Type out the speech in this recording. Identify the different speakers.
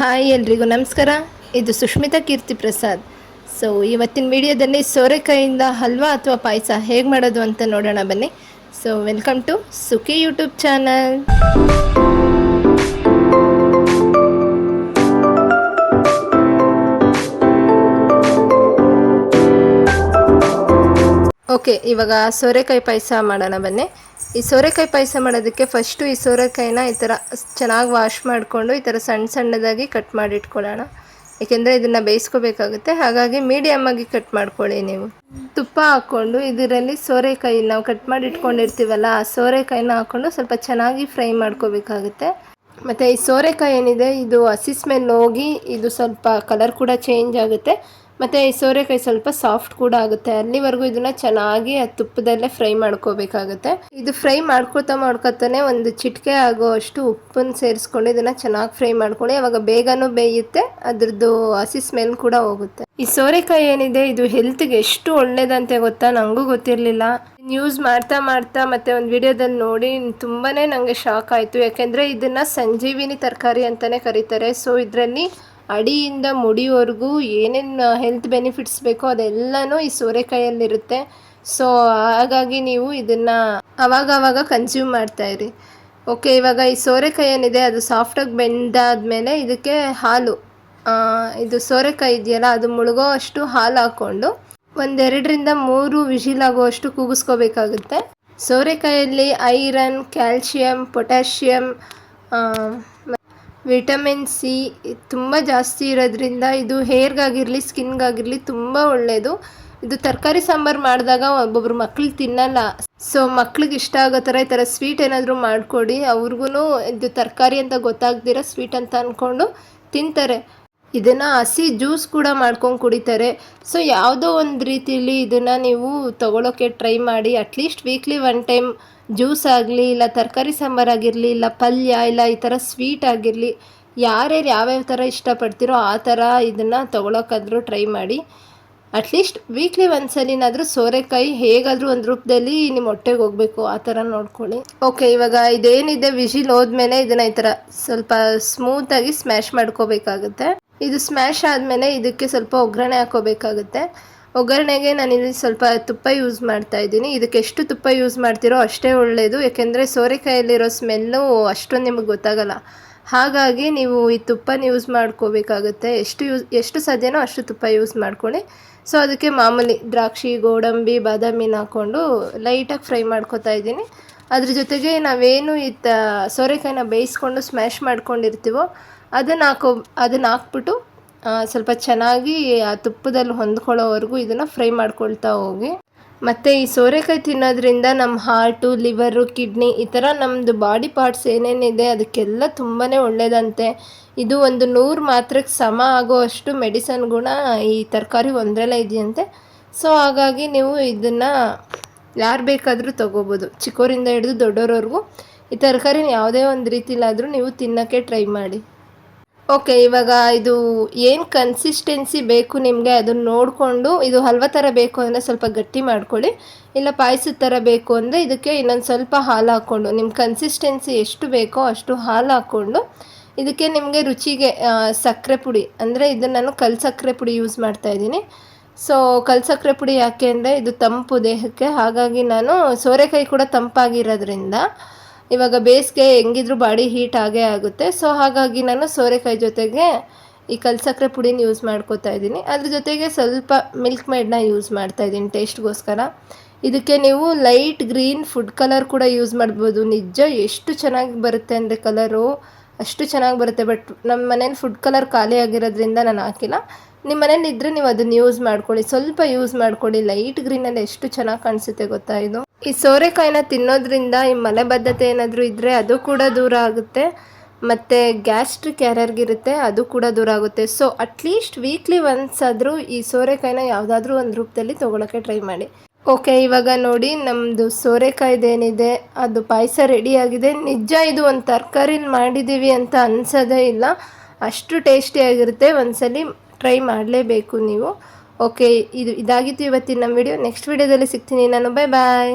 Speaker 1: Hi ಎಲ್ರಿಗೂ ನಮಸ್ಕಾರ. ಇದು ಸುಷ್ಮಿತಾ ಕೀರ್ತಿ ಪ್ರಸಾದ್. ಸೊ ಇವತ್ತಿನ ವಿಡಿಯೋದಲ್ಲಿ ಸೋರೆಕಾಯಿಂದ ಹಲ್ವಾ ಅಥವಾ ಪಾಯಸ ಹೇಗೆ ಮಾಡೋದು ಅಂತ ನೋಡೋಣ ಬನ್ನಿ. So welcome to Sukhi YouTube channel okay ಇವಾಗ ಸೋರೆಕಾಯಿ ಪಾಯಸ ಮಾಡೋಣ ಬನ್ನಿ. ಈ ಸೋರೆಕಾಯಿ ಪಾಯಸ ಮಾಡೋದಕ್ಕೆ ಫಸ್ಟು ಈ ಸೋರೆಕಾಯಿನ ಈ ಥರ ಚೆನ್ನಾಗಿ ವಾಶ್ ಮಾಡಿಕೊಂಡು ಈ ಥರ ಸಣ್ಣ ಸಣ್ಣದಾಗಿ ಕಟ್ ಮಾಡಿ ಇಟ್ಕೊಳ್ಳೋಣ. ಏಕೆಂದರೆ ಇದನ್ನು ಬೇಯಿಸ್ಕೋಬೇಕಾಗುತ್ತೆ. ಹಾಗಾಗಿ ಮೀಡಿಯಮ್ಮಾಗಿ ಕಟ್ ಮಾಡ್ಕೊಳ್ಳಿ ನೀವು. ತುಪ್ಪ ಹಾಕ್ಕೊಂಡು ಇದರಲ್ಲಿ ಸೋರೆಕಾಯಿ ನಾವು ಕಟ್ ಮಾಡಿ ಇಟ್ಕೊಂಡಿರ್ತೀವಲ್ಲ, ಆ ಸೋರೆಕಾಯಿನ ಹಾಕ್ಕೊಂಡು ಸ್ವಲ್ಪ ಚೆನ್ನಾಗಿ ಫ್ರೈ ಮಾಡ್ಕೋಬೇಕಾಗುತ್ತೆ. ಮತ್ತು ಈ ಸೋರೆಕಾಯಿ ಏನಿದೆ, ಇದು ಹಸಿ ಸ್ಮೆಲ್ ಹೋಗಿ ಇದು ಸ್ವಲ್ಪ ಕಲರ್ ಕೂಡ ಚೇಂಜ್ ಆಗುತ್ತೆ. ಮತ್ತು ಈ ಸೋರೆಕಾಯಿ ಸ್ವಲ್ಪ ಸಾಫ್ಟ್ ಕೂಡ ಆಗುತ್ತೆ. ಅಲ್ಲಿವರೆಗೂ ಇದನ್ನ ಚೆನ್ನಾಗಿ ಆ ತುಪ್ಪದಲ್ಲೇ ಫ್ರೈ ಮಾಡ್ಕೋಬೇಕಾಗುತ್ತೆ. ಇದು ಫ್ರೈ ಮಾಡ್ಕೊತಾ ಮಾಡ್ಕೊತಾನೆ ಒಂದು ಚಿಟಿಕೆ ಆಗೋ ಅಷ್ಟು ಉಪ್ಪನ್ನು ಸೇರಿಸ್ಕೊಂಡು ಇದನ್ನ ಚೆನ್ನಾಗಿ ಫ್ರೈ ಮಾಡ್ಕೊಳ್ಳಿ. ಅವಾಗ ಬೇಗನೂ ಬೇಯುತ್ತೆ, ಅದ್ರದ್ದು ಹಸಿ ಸ್ಮೆಲ್ ಕೂಡ ಹೋಗುತ್ತೆ. ಈ ಸೋರೆಕಾಯಿ ಏನಿದೆ, ಇದು ಹೆಲ್ತ್ಗೆ ಎಷ್ಟು ಒಳ್ಳೇದಂತೆ ಗೊತ್ತಾ? ನನಗೂ ಗೊತ್ತಿರಲಿಲ್ಲ. ಯೂಸ್ ಮಾಡ್ತಾ ಮಾಡ್ತಾ ಮತ್ತೆ ಒಂದು ವಿಡಿಯೋದಲ್ಲಿ ನೋಡಿ ತುಂಬಾ ನನಗೆ ಶಾಕ್ ಆಯಿತು. ಯಾಕೆಂದರೆ ಇದನ್ನು ಸಂಜೀವಿನಿ ತರಕಾರಿ ಅಂತಲೇ ಕರೀತಾರೆ. ಸೊ ಇದರಲ್ಲಿ ಅಡಿಯಿಂದ ಮುಡಿವರೆಗೂ ಏನೇನು ಹೆಲ್ತ್ ಬೆನಿಫಿಟ್ಸ್ ಬೇಕೋ ಅದೆಲ್ಲನೂ ಈ ಸೋರೆಕಾಯಲ್ಲಿರುತ್ತೆ. ಸೊ ಹಾಗಾಗಿ ನೀವು ಇದನ್ನು ಅವಾಗವಾಗ ಕನ್ಸ್ಯೂಮ್ ಮಾಡ್ತಾಯಿರಿ ಓಕೆ ಇವಾಗ ಈ ಸೋರೆಕಾಯಿ ಏನಿದೆ, ಅದು ಸಾಫ್ಟಾಗಿ ಬೆಂದಾದ್ಮೇಲೆ ಇದಕ್ಕೆ ಹಾಲು. ಇದು ಸೋರೆಕಾಯಿ ಇದೆಯಲ್ಲ, ಅದು ಮುಳುಗೋ ಅಷ್ಟು ಹಾಲು ಹಾಕ್ಕೊಂಡು ಒಂದೆರಡರಿಂದ ಮೂರು ವಿಶಿಲ್ ಆಗುವಷ್ಟು ಕೂಗಿಸ್ಕೋಬೇಕಾಗುತ್ತೆ. ಸೋರೆಕಾಯಲ್ಲಿ iron calcium potassium vitamin C ತುಂಬ ಜಾಸ್ತಿ ಇರೋದ್ರಿಂದ ಇದು ಹೇರ್ಗಾಗಿರಲಿ, ಸ್ಕಿನ್ಗಾಗಿರಲಿ ತುಂಬ ಒಳ್ಳೆಯದು ಇದು ತರಕಾರಿ ಸಾಂಬಾರು ಮಾಡಿದಾಗ ಒಬ್ಬೊಬ್ರು ಮಕ್ಳು ತಿನ್ನಲ್ಲ. ಸೊ ಮಕ್ಳಿಗೆ ಇಷ್ಟ ಆಗೋ ಥರ ಈ ಥರ ಸ್ವೀಟ್ ಏನಾದರೂ ಮಾಡಿಕೊಡಿ. ಅವ್ರಿಗೂ ಇದು ತರಕಾರಿ ಅಂತ ಗೊತ್ತಾಗ್ದಿರ ಸ್ವೀಟ್ ಅಂತ ಅಂದ್ಕೊಂಡು ತಿಂತಾರೆ. ಇದನ್ನು ಹಸಿ ಜ್ಯೂಸ್ ಕೂಡ ಮಾಡ್ಕೊಂಡು ಕುಡಿತಾರೆ. ಸೊ ಯಾವುದೋ ಒಂದು ರೀತಿಯಲ್ಲಿ ಇದನ್ನು ನೀವು ತೊಗೊಳೋಕ್ಕೆ ಟ್ರೈ ಮಾಡಿ. At least weekly one time juice ಆಗಲಿ, ಇಲ್ಲ ತರಕಾರಿ ಸಾಂಬಾರಾಗಿರಲಿ ಇಲ್ಲ ಪಲ್ಯ, ಇಲ್ಲ ಈ ಥರ ಸ್ವೀಟ್ ಆಗಿರಲಿ, ಯಾರ್ಯಾರು ಯಾವ್ಯಾವ ಥರ ಇಷ್ಟಪಡ್ತೀರೋ ಆ ಥರ ಇದನ್ನು ತೊಗೊಳಕ್ಕಾದರೂ ಟ್ರೈ ಮಾಡಿ. ಅಟ್ಲೀಸ್ಟ್ ವೀಕ್ಲಿ ಒಂದ್ಸಲಿನಾದರೂ ಸೋರೆಕಾಯಿ ಹೇಗಾದರೂ ಒಂದು ರೂಪದಲ್ಲಿ ನಿಮ್ಮ ಹೊಟ್ಟೆಗೆ ಹೋಗಬೇಕು, ಆ ಥರ ನೋಡ್ಕೊಳ್ಳಿ. ಓಕೆ, ಇವಾಗ ಇದೇನಿದೆ ವಿಜಿಲ್ ಹೋದ್ಮೇಲೆ ಇದನ್ನು ಈ ಥರ ಸ್ವಲ್ಪ ಸ್ಮೂತಾಗಿ ಸ್ಮ್ಯಾಶ್ ಮಾಡ್ಕೋಬೇಕಾಗುತ್ತೆ. ಇದು ಸ್ಮ್ಯಾಶ್ ಆದಮೇಲೆ ಇದಕ್ಕೆ ಸ್ವಲ್ಪ ಒಗ್ಗರಣೆ ಹಾಕೋಬೇಕಾಗುತ್ತೆ. ಒಗ್ಗರಣೆಗೆ ನಾನಿಲ್ಲಿ ಸ್ವಲ್ಪ ತುಪ್ಪ ಯೂಸ್ ಮಾಡ್ತಾ ಇದ್ದೀನಿ. ಇದಕ್ಕೆ ಎಷ್ಟು ತುಪ್ಪ ಯೂಸ್ ಮಾಡ್ತೀರೋ ಅಷ್ಟೇ ಒಳ್ಳೆಯದು ಏಕೆಂದರೆ ಸೋರೆಕಾಯಲ್ಲಿರೋ ಸ್ಮೆಲ್ಲು ಅಷ್ಟೊಂದು ನಿಮಗೆ ಗೊತ್ತಾಗಲ್ಲ. ಹಾಗಾಗಿ ನೀವು ಈ ತುಪ್ಪನ ಯೂಸ್ ಮಾಡ್ಕೋಬೇಕಾಗುತ್ತೆ. ಎಷ್ಟು ಯೂಸ್ ಎಷ್ಟು ಸಾಧ್ಯನೋ ಅಷ್ಟು ತುಪ್ಪ ಯೂಸ್ ಮಾಡ್ಕೊಳ್ಳಿ. ಸೊ ಅದಕ್ಕೆ ಮಾಮೂಲಿ ದ್ರಾಕ್ಷಿ, ಗೋಡಂಬಿ, ಬಾದಾಮಿನ ಹಾಕ್ಕೊಂಡು ಲೈಟಾಗಿ ಫ್ರೈ ಮಾಡ್ಕೊತಾ ಇದ್ದೀನಿ. ಅದ್ರ ಜೊತೆಗೆ ನಾವೇನು ಈ ತ, ಸೋರೆಕಾಯಿನ ಬೇಯಿಸ್ಕೊಂಡು ಸ್ಮ್ಯಾಶ್ ಮಾಡ್ಕೊಂಡಿರ್ತೀವೋ ಅದನ್ನು ಹಾಕೋ, ಅದನ್ನು ಹಾಕ್ಬಿಟ್ಟು ಸ್ವಲ್ಪ ಚೆನ್ನಾಗಿ ಆ ತುಪ್ಪದಲ್ಲಿ ಹೊಂದ್ಕೊಳ್ಳೋವರೆಗೂ ಇದನ್ನು ಫ್ರೈ ಮಾಡ್ಕೊಳ್ತಾ ಹೋಗಿ. ಮತ್ತು ಈ ಸೋರೆಕಾಯಿ ತಿನ್ನೋದ್ರಿಂದ ನಮ್ಮ ಹಾರ್ಟು ಲಿವರು ಕಿಡ್ನಿ ಈ ಥರ ನಮ್ಮದು ಬಾಡಿ ಪಾರ್ಟ್ಸ್ ಏನೇನಿದೆ ಅದಕ್ಕೆಲ್ಲ ತುಂಬಾ ಒಳ್ಳೆಯದಂತೆ ಇದು ಒಂದು ನೂರು ಮಾತ್ರಕ್ಕೆ ಸಮ ಆಗೋವಷ್ಟು ಮೆಡಿಸನ್ ಗುಣ ಈ ತರಕಾರಿ ಒಂದರಲ್ಲೇ ಇದೆಯಂತೆ. ಸೊ ಹಾಗಾಗಿ ನೀವು ಇದನ್ನು ಯಾರು ಬೇಕಾದರೂ ತೊಗೋಬೋದು. ಚಿಕ್ಕೋರಿಂದ ಹಿಡಿದು ದೊಡ್ಡೋರವರೆಗೂ ಈ ತರಕಾರಿನ ಯಾವುದೇ ಒಂದು ರೀತಿಲಾದರೂ ನೀವು ತಿನ್ನೋಕ್ಕೆ ಟ್ರೈ ಮಾಡಿ. ಓಕೆ ಇವಾಗ ಇದು ಏನು ಕನ್ಸಿಸ್ಟೆನ್ಸಿ ಬೇಕು ನಿಮಗೆ? ಅದನ್ನು ನೋಡಿಕೊಂಡು ಇದು ಹಲ್ವ ಥರ ಬೇಕು ಅಂದರೆ ಸ್ವಲ್ಪ ಗಟ್ಟಿ ಮಾಡ್ಕೊಳ್ಳಿ. ಇಲ್ಲ ಪಾಯಸದ ಥರ ಬೇಕು ಅಂದರೆ ಇದಕ್ಕೆ ಇನ್ನೊಂದು ಸ್ವಲ್ಪ ಹಾಲು ಹಾಕ್ಕೊಂಡು. ನಿಮ್ಮ ಕನ್ಸಿಸ್ಟೆನ್ಸಿ ಎಷ್ಟು ಬೇಕೋ ಅಷ್ಟು ಹಾಲು ಹಾಕ್ಕೊಂಡು ಇದಕ್ಕೆ ನಿಮಗೆ ರುಚಿಗೆ ಸಕ್ಕರೆ ಪುಡಿ ಅಂದರೆ ಇದನ್ನು ನಾನು ಕಲ್ ಸಕ್ಕರೆ ಪುಡಿ ಯೂಸ್ ಮಾಡ್ತಾ ಇದ್ದೀನಿ. ಸೊ ಕಲ್ ಸಕ್ಕರೆ ಪುಡಿ ಯಾಕೆ ಅಂದರೆ ಇದು ತಂಪು ದೇಹಕ್ಕೆ. ಹಾಗಾಗಿ ನಾನು ಸೋರೆಕಾಯಿ ಕೂಡ ತಂಪಾಗಿರೋದ್ರಿಂದ ಇವಾಗ ಬೇಸಿಗೆ ಹೆಂಗಿದ್ರು ಬಾಡಿ ಹೀಟ್ ಆಗೇ ಆಗುತ್ತೆ. ಸೊ ಹಾಗಾಗಿ ನಾನು ಸೋರೆಕಾಯಿ ಜೊತೆಗೆ ಈ ಕಲ್ಸಕ್ಕರೆ ಪುಡಿನ ಯೂಸ್ ಮಾಡ್ಕೋತಾ ಇದ್ದೀನಿ. ಅದ್ರ ಜೊತೆಗೆ ಸ್ವಲ್ಪ ಮಿಲ್ಕ್ ಮೇಡ್ನ ಯೂಸ್ ಮಾಡ್ತಾ ಇದ್ದೀನಿ ಟೇಸ್ಟ್ಗೋಸ್ಕರ ಇದಕ್ಕೆ ನೀವು ಲೈಟ್ ಗ್ರೀನ್ ಫುಡ್ ಕಲರ್ ಕೂಡ ಯೂಸ್ ಮಾಡ್ಬೋದು. ನಿಜ ಎಷ್ಟು ಚೆನ್ನಾಗಿ ಬರುತ್ತೆ ಅಂದರೆ ಕಲರು ಅಷ್ಟು ಚೆನ್ನಾಗಿ ಬರುತ್ತೆ. ಬಟ್ ನಮ್ಮ ಮನೇಲಿ ಫುಡ್ ಕಲರ್ ಖಾಲಿ ಆಗಿರೋದ್ರಿಂದ ನಾನು ಹಾಕಿಲ್ಲ. ನಿಮ್ಮ ಮನೇಲಿ ಇದ್ದರೆ ನೀವು ಅದನ್ನು ಯೂಸ್ ಮಾಡ್ಕೊಳ್ಳಿ. ಸ್ವಲ್ಪ ಯೂಸ್ ಮಾಡ್ಕೊಳ್ಳಿ. ಲೈಟ್ ಗ್ರೀನಲ್ಲಿ ಎಷ್ಟು ಚೆನ್ನಾಗಿ ಕಾಣಿಸುತ್ತೆ ಗೊತ್ತಾ ಇದು? ಈ ಸೋರೆಕಾಯಿನ ತಿನ್ನೋದ್ರಿಂದ ಈ ಮಲಬದ್ಧತೆ ಏನಾದರೂ ಇದ್ದರೆ ಅದು ಕೂಡ ದೂರ ಆಗುತ್ತೆ. ಮತ್ತು ಗ್ಯಾಸ್ಟ್ರಿಕ್ ಯಾರ್ಯಾರಿಗಿರುತ್ತೆ ಅದು ಕೂಡ ದೂರ ಆಗುತ್ತೆ. ಸೊ ಅಟ್ಲೀಸ್ಟ್ ವೀಕ್ಲಿ ಒನ್ಸ್ ಆದರೂ ಈ ಸೋರೆಕಾಯಿನ ಯಾವುದಾದ್ರೂ ಒಂದು ರೂಪದಲ್ಲಿ ತೊಗೊಳಕ್ಕೆ ಟ್ರೈ ಮಾಡಿ. ಓಕೆ ಇವಾಗ ನೋಡಿ ನಮ್ಮದು ಸೋರೆಕಾಯ್ದೇನಿದೆ, ಅದು ಪಾಯಸ ರೆಡಿಯಾಗಿದೆ. ನಿಜ ಇದು ಒಂದು ತರಕಾರಿನ ಮಾಡಿದ್ದೀವಿ ಅಂತ ಅನ್ಸೋದೇ ಇಲ್ಲ. ಅಷ್ಟು ಟೇಸ್ಟಿಯಾಗಿರುತ್ತೆ ಒಂದ್ಸಲಿ ಟ್ರೈ ಮಾಡಲೇಬೇಕು ನೀವು. ಓಕೆ ಇದು ಇದಾಗಿತ್ತು ಇವತ್ತಿನ ನಮ್ಮ ವಿಡಿಯೋ ನೆಕ್ಸ್ಟ್ ವಿಡಿಯೋದಲ್ಲಿ ಸಿಗ್ತೀನಿ ನಾನು. ಬಾಯ್ ಬಾಯ್